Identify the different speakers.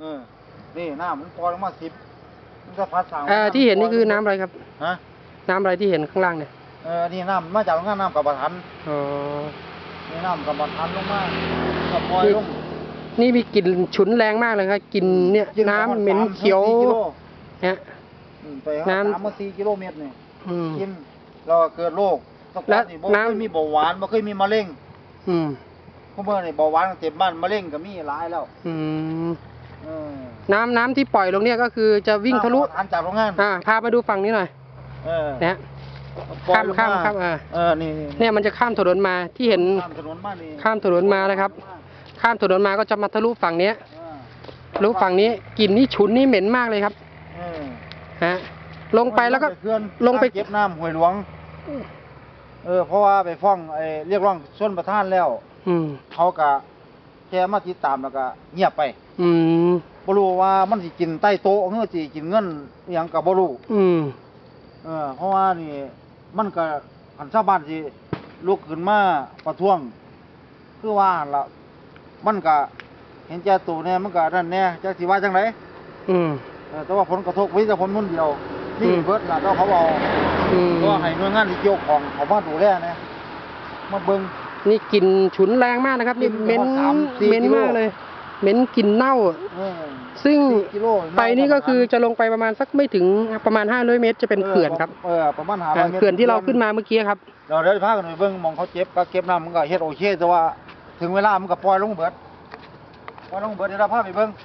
Speaker 1: เออ นี่น้ำมันปล่อยลงมาสิบมันก็พัดสาง
Speaker 2: เอ่อที่เห็นนี่คือน้ำอะไรครับ
Speaker 1: ฮะ
Speaker 2: น้ำอะไรที่เห็นข้างล่างเนี่ย
Speaker 1: เออนี่น้ำมาจากโรงงานน้ำกับประทัน
Speaker 2: อ๋อ
Speaker 1: นี่น้ำกับประทันลงมาก็ปล่อยลง
Speaker 2: นี่มีกลิ่นฉุนแรงมากเลยครับกลิ่นเนี่ย
Speaker 1: กิ
Speaker 2: น้ำ
Speaker 1: ประาณ
Speaker 2: เหม็น
Speaker 1: สา
Speaker 2: เขียว
Speaker 1: สี่กิโล
Speaker 2: เนี่ย
Speaker 1: อืมไป
Speaker 2: น้ำ
Speaker 1: น้ำ สามมาสี่กิโลเมตรนี่
Speaker 2: อืม
Speaker 1: กินเราเกิดโรคตะก
Speaker 2: และ
Speaker 1: อนนี่บ่
Speaker 2: น้ำ
Speaker 1: เคยมีเบาหวานบ่เคยมีมะเร็ง
Speaker 2: อืม
Speaker 1: เพราะเมื่อนี่เบาหวานเต็มบ้านมะเร็งก็มีหลายแล้ว
Speaker 2: อืม
Speaker 1: เออ
Speaker 2: น้ำน้ำที่ปล่อยลงเนี่ยก็คือจะวิ่งทะลุ
Speaker 1: น้ำอันจากโรงงาน
Speaker 2: อ่าพามาดูฝั่งนี้หน่อย
Speaker 1: เออ
Speaker 2: นะฮะ
Speaker 1: ปล่อย
Speaker 2: ข้าม
Speaker 1: ลง
Speaker 2: ข้ามข้ามอ่า
Speaker 1: เออนี่นี่
Speaker 2: เนี่ยมันจะข้ามถนนมาที่เห็น
Speaker 1: ข้ามถนนมานี่
Speaker 2: ข้ามถนนมานะครับ ข้ามถนนมาก็จะมาทะลุฝั่งเนี้ย
Speaker 1: เออ
Speaker 2: ทะลุฝั่งนี้กลิ่นนี่ฉุนนี่เหม็นมากเลยครับ
Speaker 1: เออ
Speaker 2: ฮะลงไปแล้วก็
Speaker 1: เขื่อน
Speaker 2: ลงไป
Speaker 1: เก็บน้ำห้วยหลวง เออเพราะว่าไปฟ้องไอ้เรียกร้องส่วนประธานแล้ว
Speaker 2: อืม
Speaker 1: เขาก็แค่มาติดตามแล้วก็เงียบไป
Speaker 2: อืม
Speaker 1: บ่รู้ว่ามันสิกินใต้โต๊ะเฮือสิกินเงินอหยังก็บ่รู้
Speaker 2: อืม
Speaker 1: เออเพราะว่านี่มันก็อันชาวบ้านสิลุกขึ้นมาประท้วง คือว่าหั่นละมันก็เห็นแก่ตัวแน่มันก็นั่นแน่จักสิว่าจังได
Speaker 2: อืม
Speaker 1: เออแต่ว่าผลกระทบมีแต่ผลคนเดียวนี่
Speaker 2: อืม
Speaker 1: เบิดล่ะก็เขาเอา
Speaker 2: อืม
Speaker 1: ก็ให้หน่วยงานที่เกี่ยวข้องเขามาดูแลนะมาเบิ่ง
Speaker 2: นี่กลิ่นฉุนแรงมากนะครับ นี่
Speaker 1: กลิ่น
Speaker 2: เหม็น
Speaker 1: ประมาณสามสี่
Speaker 2: เหม็น
Speaker 1: กิโล
Speaker 2: มากเลยเหม็นกลิ่นเน่า
Speaker 1: เออ
Speaker 2: ซึ่ง
Speaker 1: สี่กิโล
Speaker 2: ไปนี่ก็คือจะลงไปประมาณสักไม่ถึงประมาณ 500 เมตร จะเป็นเขื่อนครับ
Speaker 1: เออประมาณหา
Speaker 2: อ่าเขื่อนที่เราขึ้นมาเมื่อกี้ครับ
Speaker 1: เดี๋ยวเดี๋ยวพากันไปเบิ่งหมองเขาเจ็บก็เก็บน้ำมันก็เฮ็ดโอเคแต่ว่าถึงเวลามันก็ปล่อยลงเบิดปล่อยลงเบิดเดี๋ยวเราพาไปเบิ่ง